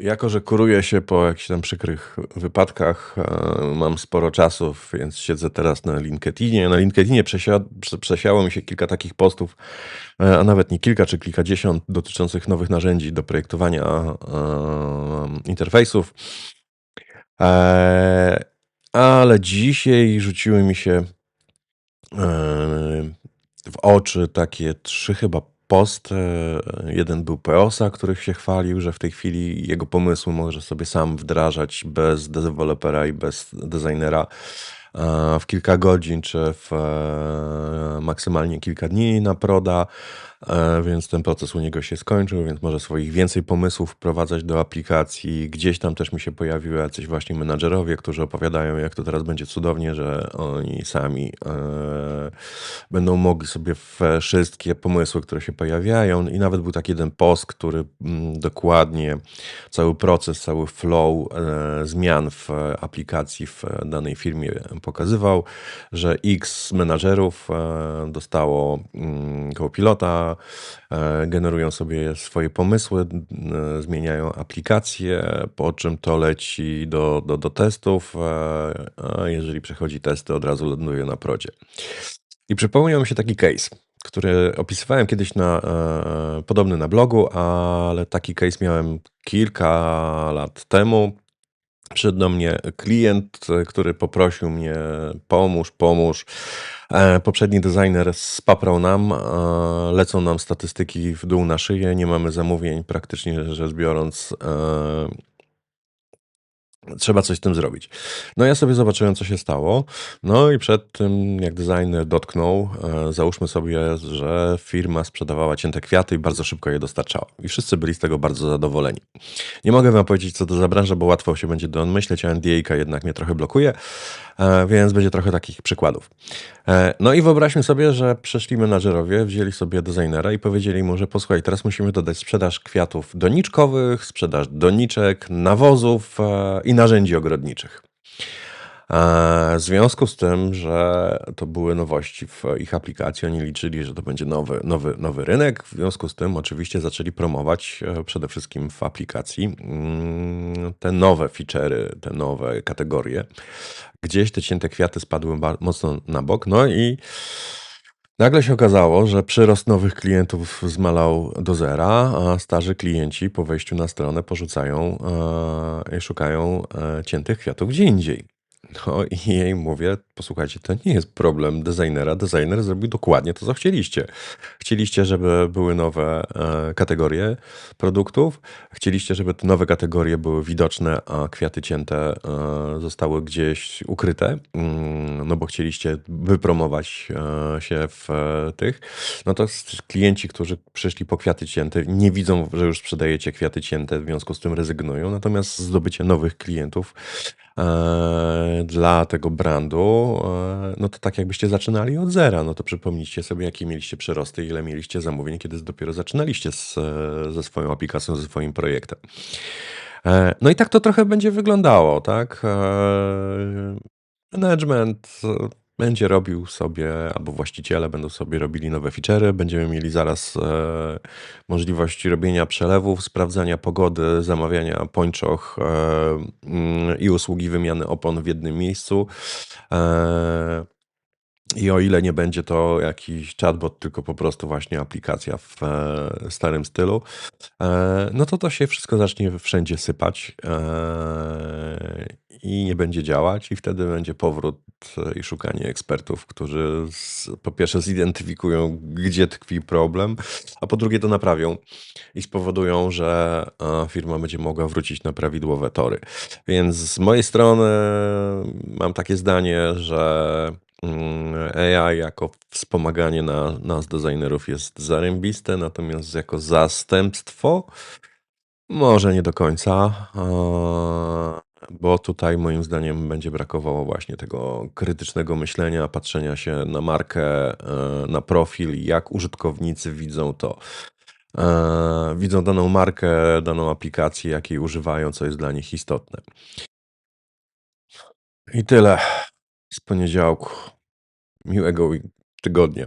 Jako, że kuruję się po jakichś tam przykrych wypadkach, e, mam sporo czasu, więc siedzę teraz na LinkedInie. Na LinkedInie przesia przesiało mi się kilka takich postów, e, a nawet nie kilka czy kilkadziesiąt dotyczących nowych narzędzi do projektowania e, interfejsów. Ale dzisiaj rzuciły mi się w oczy takie trzy chyba post. E, jeden był Peosa, który się chwalił, że w tej chwili jego pomysły może sobie sam wdrażać bez dewelopera i bez designera w kilka godzin, czy w e, maksymalnie kilka dni na proda. E, więc ten proces u niego się skończył, więc może swoich więcej pomysłów wprowadzać do aplikacji. Gdzieś tam też mi się pojawiły jacyś właśnie menadżerowie, którzy opowiadają, jak to teraz będzie cudownie, że oni sami e, będą mogli sobie wszystkie pomysły, które się pojawiają. I nawet był taki jeden post, który mm, dokładnie cały proces, cały flow e, zmian w aplikacji w danej firmie pokazywał, że X menadżerów e, dostało mm, koło pilota E, generują sobie swoje pomysły, zmieniają aplikacje, po czym to leci do, do, do testów, a jeżeli przechodzi testy, od razu ląduje na prodzie. I przypomniał mi się taki case, który opisywałem kiedyś na, podobny na blogu, ale taki case miałem kilka lat temu. Przyszedł do mnie klient, który poprosił mnie: pomóż, pomóż. E, poprzedni designer spaprał nam, e, lecą nam statystyki w dół na szyję, nie mamy zamówień, praktycznie rzecz biorąc. E, trzeba coś z tym zrobić. No ja sobie zobaczyłem, co się stało. No i przed tym, jak designer dotknął, załóżmy sobie, że firma sprzedawała cięte kwiaty i bardzo szybko je dostarczała. I wszyscy byli z tego bardzo zadowoleni. Nie mogę wam powiedzieć, co to za branża, bo łatwo się będzie domyśleć, a NDA jednak mnie trochę blokuje. E, więc będzie trochę takich przykładów. E, no i wyobraźmy sobie, że przyszli menadżerowie, wzięli sobie designera i powiedzieli mu, że posłuchaj, teraz musimy dodać sprzedaż kwiatów doniczkowych, sprzedaż doniczek, nawozów e, narzędzi ogrodniczych. W związku z tym, że to były nowości w ich aplikacji, oni liczyli, że to będzie nowy, nowy, nowy rynek. W związku z tym, oczywiście, zaczęli promować e, przede wszystkim w aplikacji mm, te nowe feature'y, te nowe kategorie. Gdzieś te cięte kwiaty spadły mocno na bok. No i Nagle się okazało, że przyrost nowych klientów zmalał do zera, a starzy klienci po wejściu na stronę porzucają e, i szukają e, ciętych kwiatów gdzie indziej. No i jej mówię, posłuchajcie, to nie jest problem designera. Designer zrobił dokładnie to, co chcieliście. Chcieliście, żeby były nowe e, kategorie produktów. Chcieliście, żeby te nowe kategorie były widoczne, a kwiaty cięte e, zostały gdzieś ukryte. Mm, no bo chcieliście wypromować e, się w tych. No to klienci, którzy przyszli po kwiaty cięte, nie widzą, że już sprzedajecie kwiaty cięte, w związku z tym rezygnują. Natomiast zdobycie nowych klientów e, dla tego brandu, e, no to tak jakbyście zaczynali od zera. No to przypomnijcie sobie, jakie mieliście przyrosty, ile mieliście zamówień, kiedy dopiero zaczynaliście z, ze swoją aplikacją, ze swoim projektem. E, no i tak to trochę będzie wyglądało, tak? E, management będzie robił sobie, albo właściciele będą sobie robili nowe feature'y. Będziemy mieli zaraz e, możliwość robienia przelewów, sprawdzania pogody, zamawiania pończoch e, mm, i usługi wymiany opon w jednym miejscu. E, i o ile nie będzie to jakiś chatbot, tylko po prostu właśnie aplikacja w e, starym stylu, e, no to to się wszystko zacznie wszędzie sypać e, i nie będzie działać, i wtedy będzie powrót i szukanie ekspertów, którzy z, po pierwsze zidentyfikują, gdzie tkwi problem, a po drugie to naprawią i spowodują, że firma będzie mogła wrócić na prawidłowe tory. Więc z mojej strony mam takie zdanie, że Mm, AI jako wspomaganie na nas designerów jest zarębiste, natomiast jako zastępstwo może nie do końca, bo tutaj moim zdaniem będzie brakowało właśnie tego krytycznego myślenia, patrzenia się na markę, e, na profil, jak użytkownicy widzą to. E, widzą daną markę, daną aplikację, jakiej używają, co jest dla nich istotne. I tyle z poniedziałku. Miłego tygodnia.